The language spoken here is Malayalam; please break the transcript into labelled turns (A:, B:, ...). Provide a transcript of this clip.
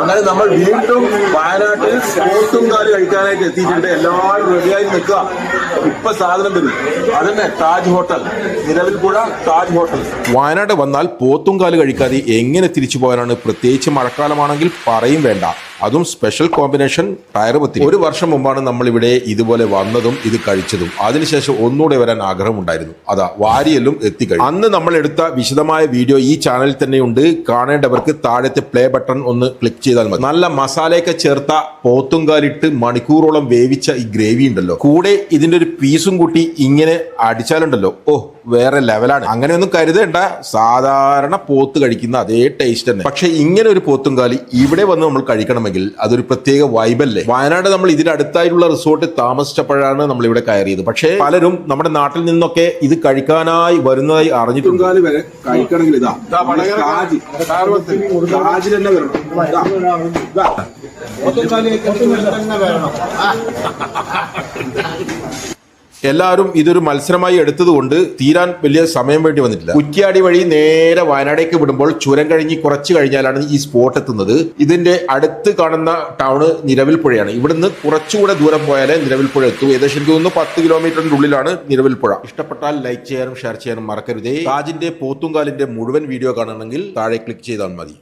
A: അങ്ങനെ നമ്മൾ വീണ്ടും വയനാട്ടിൽ പോത്തുംകാൽ കഴിക്കാനായിട്ട് എത്തിയിട്ടുണ്ട്. എല്ലാവരും റെഡിയായി നിൽക്കുക. ഇപ്പൊ സാധനം തരും. അതന്നെ താജ് ഹോട്ടൽ. നിലവിൽ പുഴ താജ് ഹോട്ടൽ.
B: വയനാട് വന്നാൽ പോത്തുംകാൽ കഴിക്കാതെ എങ്ങനെ തിരിച്ചു പോകാനാണ് പ്രത്യേകിച്ച് മഴക്കാലമാണെങ്കിൽ പറയും വേണ്ട. അതും സ്പെഷ്യൽ കോമ്പിനേഷൻ ടയർ പത്തി ഒരു വർഷം മുമ്പാണ് നമ്മൾ ഇവിടെ ഇതുപോലെ വന്നതും ഇത് കഴിച്ചതും. അതിനുശേഷം ഒന്നുകൂടെ വരാൻ ആഗ്രഹമുണ്ടായിരുന്നു. അതാ വാരിയലും എത്തിക്കഴിഞ്ഞു. അന്ന് നമ്മൾ എടുത്ത വിശദമായ വീഡിയോ ഈ ചാനലിൽ തന്നെയുണ്ട്. കാണേണ്ടവർക്ക് താഴത്തെ പ്ലേ ബട്ടൺ ഒന്ന് ക്ലിക്ക് ചെയ്താൽ മതി. നല്ല മസാലയൊക്കെ ചേർത്ത പോത്തുംകാലിട്ട് മണിക്കൂറോളം വേവിച്ച ഈ ഗ്രേവി ഉണ്ടല്ലോ. കൂടെ ഇതിന്റെ ഒരു പീസും കൂട്ടി ഇങ്ങനെ അടിച്ചാലുണ്ടല്ലോ. ഓ വേറെ ലെവലാണ് അങ്ങനെയൊന്നും കരുതേണ്ട. സാധാരണ പോത്ത് കഴിക്കുന്ന അതേ ടേസ്റ്റ് തന്നെ. പക്ഷെ ഇങ്ങനെ ഒരു പോത്തുംകാലി ഇവിടെ വന്ന് നമ്മൾ കഴിക്കണമെങ്കിൽ അതൊരു പ്രത്യേക വൈബല്ലേ? വയനാട് നമ്മൾ ഇതിന്റെ അടുത്തായിട്ടുള്ള റിസോർട്ട് താമസിച്ചപ്പോഴാണ് നമ്മൾ ഇവിടെ കയറിയത്. പക്ഷേ പലരും നമ്മുടെ നാട്ടിൽ നിന്നൊക്കെ ഇത് കഴിക്കാനായി വരുന്നതായി അറിഞ്ഞിട്ടുണ്ട്.
A: വരെ കഴിക്കണമെങ്കിൽ ഇതാ തന്നെ വരണം.
B: എല്ലാവരും ഇതൊരു മത്സരമായി എടുത്തതുകൊണ്ട് തീരാൻ വലിയ സമയം വേണ്ടി വന്നിട്ടില്ല. കുറ്റ്യാടി വഴി നേരെ വയനാടേക്ക് വിടുമ്പോൾ ചുരം കഴിഞ്ഞ് കുറച്ച് കഴിഞ്ഞാലാണ് ഈ സ്പോട്ട് എത്തുന്നത്. ഇതിന്റെ അടുത്ത് കാണുന്ന ടൗണ് നിലവിൽ പുഴയാണ്. ഇവിടുന്ന് കുറച്ചുകൂടെ ദൂരം പോയാലേ നിലവിൽ പുഴ എത്തൂ. ഏകദേശം എനിക്ക് തോന്നുന്നു പത്ത് കിലോമീറ്ററിന്റെ ഉള്ളിലാണ് നിലവിൽ പുഴ. ഇഷ്ടപ്പെട്ടാൽ ലൈക്ക് ചെയ്യാനും ഷെയർ ചെയ്യാനും മറക്കരുതേ. താജിന്റെ പോത്തുങ്കാലിന്റെ മുഴുവൻ വീഡിയോ കാണണമെങ്കിൽ താഴെ ക്ലിക്ക് ചെയ്താൽ മതി.